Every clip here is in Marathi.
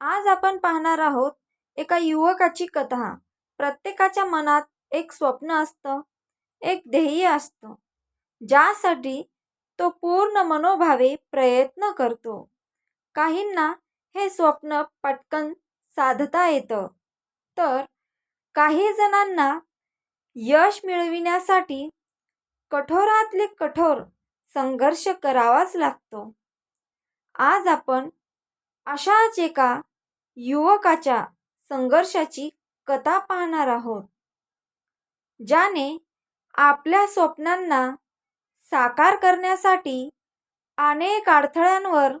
आज आपण पाहणार आहोत एका युवकाची कथा. प्रत्येकाच्या मनात एक स्वप्न असतं एक ध्येय असतं ज्यासाठी तो पूर्ण मनोभावे प्रयत्न करतो. काहींना हे स्वप्न पटकन साधता येतं. तर काही जणांना यश मिळविण्यासाठी कठोरातले कठोर संघर्ष करावाच लागतो. आज आपण अशाच एका युवकाच्या संघर्षाची कथा पाहणार आहोत. ज्याने आपल्या स्वप्नांना साकार करण्यासाठी अनेक अडथळ्यांवर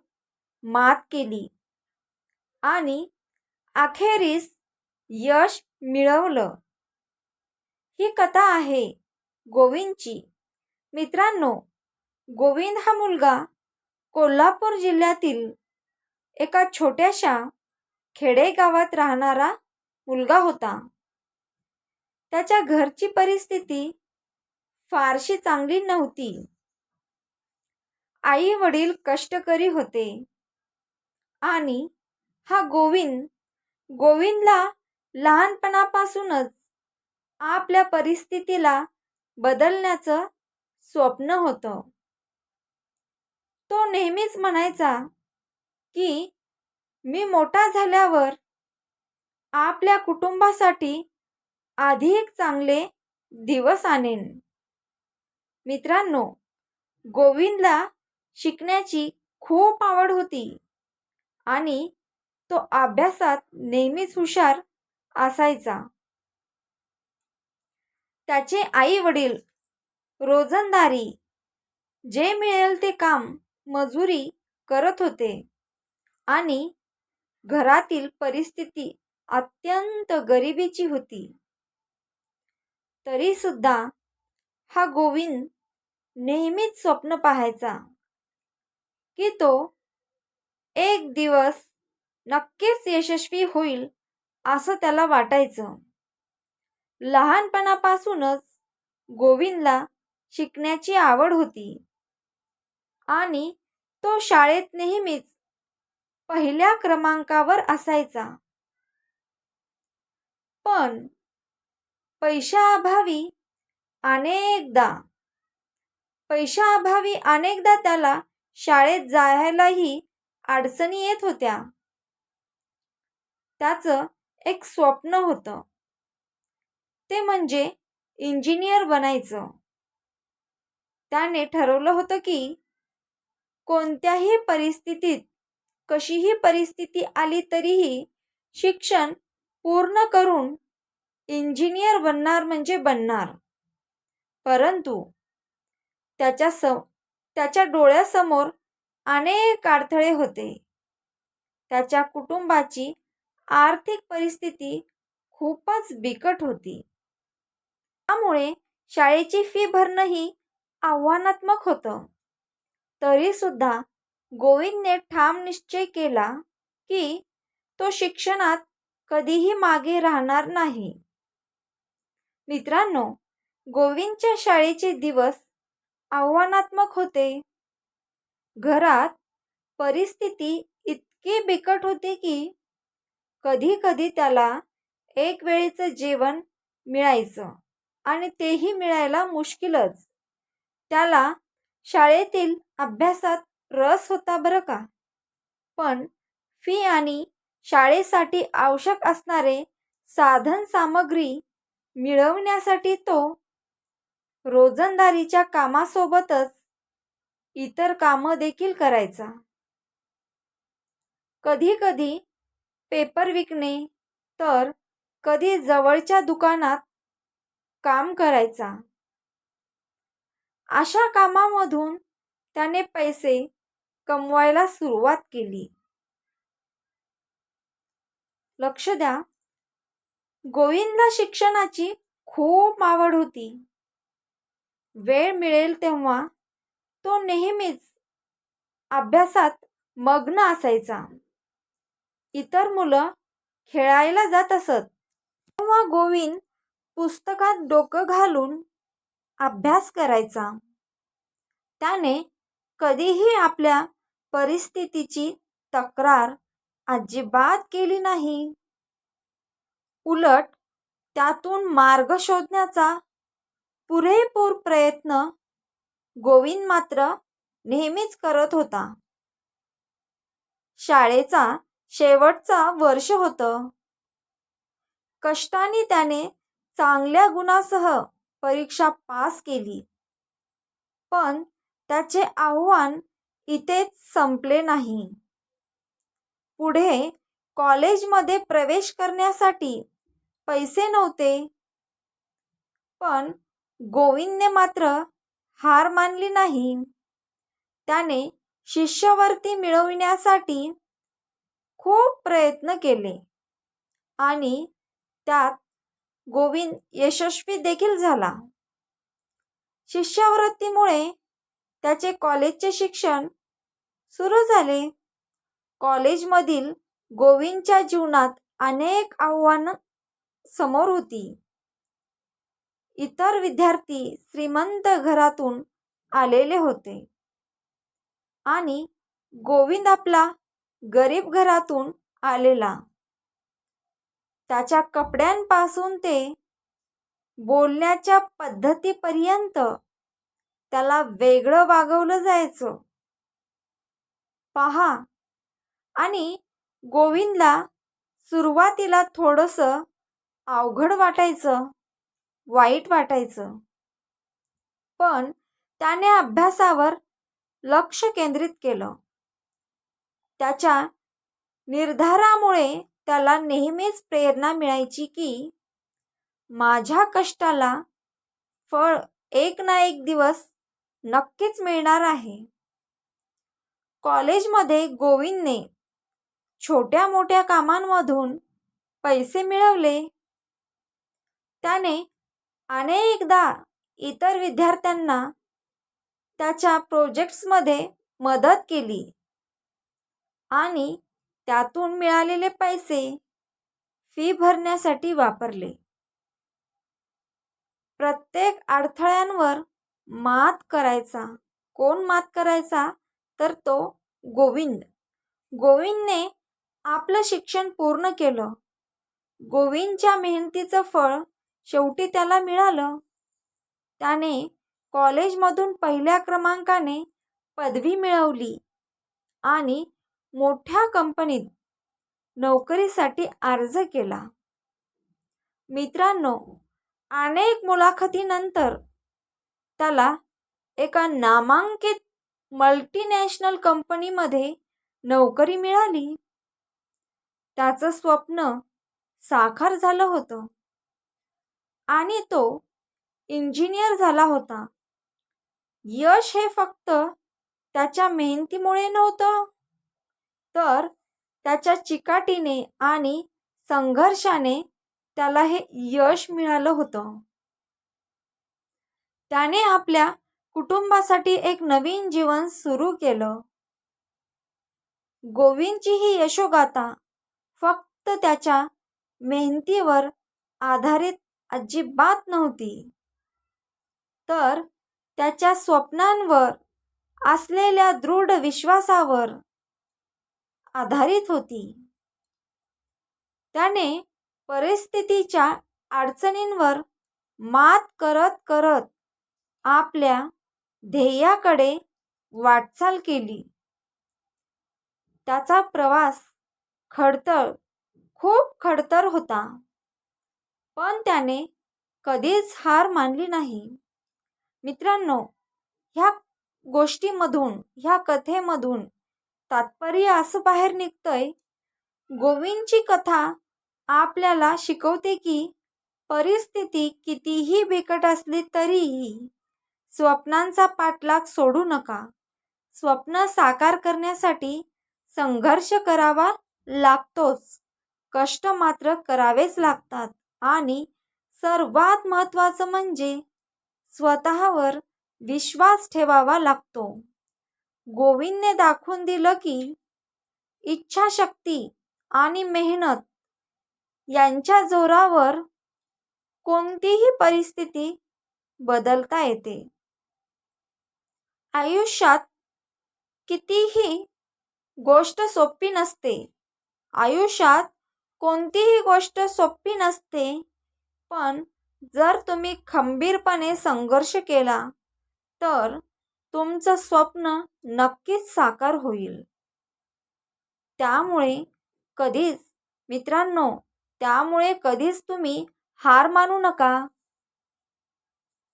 मात केली आणि अखेरीस यश मिळवलं. ही कथा आहे गोविंदची. मित्रांनो गोविंद हा मुलगा कोल्हापूर जिल्ह्यातील एका छोट्याशा खेडेगावात राहणारा मुलगा होता. त्याच्या घरची परिस्थिती फारशी चांगली नव्हती. आई वडील कष्टकरी होते. आणि हा गोविंद गोविंदला लहानपणापासूनच आपल्या परिस्थितीला बदलण्याचं स्वप्न होतं. तो नेहमीच म्हणायचा की मी मोठा झाल्यावर आपल्या कुटुंबासाठी अधिक चांगले दिवस आणेन. मित्रांनो गोविंदला शिकण्याची खूप आवड होती आणि तो अभ्यासात नेहमीच हुशार असायचा. त्याचे आई वडील रोजंदारी जे मिळेल ते काम मजुरी करत होते आणि घरातील परिस्थिती अत्यंत गरिबीची होती. तरी सुद्धा हा गोविंद नेहमीच स्वप्न पाहायचा की तो एक दिवस नक्कीच यशस्वी होईल असं त्याला वाटायचं. लहानपणापासूनच गोविंदला शिकण्याची आवड होती आणि तो शाळेत नेहमीच पहिल्या क्रमांकावर असायचा. पण पैशाअभावी अनेकदा पैशाअभावी अनेकदा त्याला शाळेत जायलाही अडचणी येत होत्या. त्याचं एक स्वप्न होतं. ते म्हणजे इंजिनियर बनायचं. त्याने ठरवलं होतं की कोणत्याही परिस्थितीत कशीही परिस्थिती आली तरीही शिक्षण पूर्ण करून इंजिनियर बनणार म्हणजे बनणार. परंतु त्याच्या स त्याच्या डोळ्यासमोर अनेक अडथळे होते. त्याच्या कुटुंबाची आर्थिक परिस्थिती खूपच बिकट होती. त्यामुळे शाळेची फी भरणंही आव्हानात्मक होतं. तरीसुद्धा गोविंदने ठाम निश्चय केला की तो शिक्षणात कधीही मागे राहणार नाही. मित्रांनो गोविंदच्या शाळेचे दिवस आव्हानात्मक होते. घरात परिस्थिती इतकी बिकट होती की कधी कधी त्याला एक वेळेचं जेवण मिळायचं आणि तेही मिळायला मुश्किलच. त्याला शाळेतील अभ्यासात रस होता बरं का? पण फी आणि शाळेसाठी आवश्यक असणारे साधन सामग्री मिळवण्यासाठी तो रोजंदारीच्या कामासोबतच इतर कामं देखील करायचा. कधी कधी पेपर विकणे तर कधी जवळच्या दुकानात काम करायचा. अशा कामामधून त्याने पैसे कमवायला सुरुवात केली. लक्ष द्या. गोविंदला शिक्षणाची खूप आवड होती. वेळ मिळेल तेव्हा तो नेहमीच अभ्यासात मग्न असायचा. इतर मुलं खेळायला जात असत. तेव्हा गोविंद पुस्तकात डोकं घालून अभ्यास करायचा. त्याने कधीही आपल्या परिस्थितीची तक्रार अजिबात केली नाही. उलट त्यातून मार्ग शोधण्याचा पुरेपूर प्रयत्न गोविंद मात्र नेहमीच करत होता. शाळेचा शेवटचा वर्ष होतं. कष्टाने त्याने चांगल्या गुणासह परीक्षा पास केली. पण त्याचे आव्हान इथेच संपले नाही. पुढे कॉलेजमध्ये प्रवेश करण्यासाठी पैसे नव्हते. पण गोविंदने मात्र हार मानली नाही. त्याने शिष्यवृत्ती मिळविण्यासाठी खूप प्रयत्न केले. आणि त्यात गोविंद यशस्वी देखील झाला. शिष्यवृत्तीमुळे त्याचे कॉलेजचे शिक्षण सुरू झाले. कॉलेजमधील गोविंदच्या जीवनात अनेक आव्हानं समोर होती. इतर विद्यार्थी श्रीमंत घरातून आलेले होते. आणि गोविंद आपला गरीब घरातून आलेला. त्याच्या कपड्यांपासून ते बोलण्याच्या पद्धतीपर्यंत त्याला वेगळं वागवलं जायचं. पहा. आणि गोविंदला सुरुवातीला थोडंसं अवघड वाटायचं वाईट वाटायचं. पण त्याने अभ्यासावर लक्ष केंद्रित केलं. त्याच्या निर्धारामुळे त्याला नेहमीच प्रेरणा मिळायची की माझ्या कष्टाला फळ एक ना एक दिवस नक्कीच मिळणार आहे. कॉलेजमध्ये गोविंदने छोट्या मोठ्या कामांमधून पैसे मिळवले. त्याने अनेकदा इतर विद्यार्थ्यांना त्याच्या प्रोजेक्ट्समध्ये मदत केली आणि त्यातून मिळालेले पैसे फी भरण्यासाठी वापरले. प्रत्येक अडथळ्यांवर मात करायचा. कोण मात करायचा? तर तो गोविंद. गोविंदने आपलं शिक्षण पूर्ण केलं. गोविंदच्या मेहनतीचं फळ शेवटी त्याला मिळालं. त्याने कॉलेजमधून पहिल्या क्रमांकाने पदवी मिळवली आणि मोठ्या कंपनीत नोकरीसाठी अर्ज केला. मित्रांनो अनेक मुलाखतीनंतर त्याला एका नामांकित मल्टीनॅशनल कंपनीमध्ये नोकरी मिळाली. त्याचं स्वप्न साकार झालं होतं. आणि तो इंजिनियर झाला होता. यश हे फक्त त्याच्या मेहनतीमुळे नव्हतं तर त्याच्या चिकाटीने आणि संघर्षाने त्याला हे यश मिळालं होतं. त्याने आपल्या कुटुंबासाठी एक नवीन जीवन सुरू केलं. गोविंदची ही यशोगाथा फक्त त्याच्या मेहनतीवर आधारित अजिबात नव्हती. तर त्याच्या स्वप्नांवर असलेल्या दृढ विश्वासावर आधारित होती. त्याने परिस्थितीच्या अडचणींवर मात करत करत आपल्या ध्येयाकडे वाटचाल केली. त्याचा प्रवास खडतर खूप खडतर होता. पण त्याने कधीच हार मानली नाही. मित्रांनो ह्या गोष्टीमधून ह्या कथेमधून तात्पर्य असं बाहेर निघतंय गोविंदची कथा आपल्याला शिकवते की परिस्थिती कितीही बिकट असली तरीही स्वप्नांचा पाठलाग सोडू नका. स्वप्न साकार करण्यासाठी संघर्ष करावा लागतोच. कष्ट मात्र करावेच लागतात आणि सर्वात महत्त्वाचं म्हणजे स्वतःवर विश्वास ठेवावा लागतो. गोविंदने दाखवून दिलं की इच्छाशक्ती आणि मेहनत यांच्या जोरावर कोणतीही परिस्थिती बदलता येते. आयुष्यात कितीही गोष्ट सोपी नसते. आयुष्यात कोणतीही गोष्ट सोपी नसते. पण जर तुम्ही खंबीरपणे संघर्ष केला तर तुमचं स्वप्न नक्कीच साकार होईल. त्यामुळे कधीच मित्रांनो त्यामुळे कधीच तुम्ही हार मानू नका.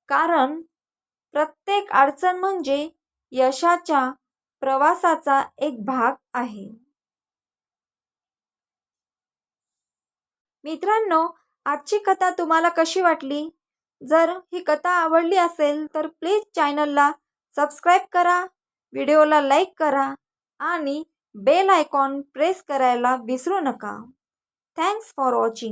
कारण प्रत्येक अडचण म्हणजे यशाच्या प्रवासाचा एक भाग आहे. मित्रांनो आजची कथा तुम्हाला कशी वाटली? जर ही कथा आवडली असेल तर प्लीज चॅनलला सबस्क्राईब करा व्हिडिओला लाईक करा आणि बेल आयकॉन प्रेस करायला विसरू नका. Thanks for watching.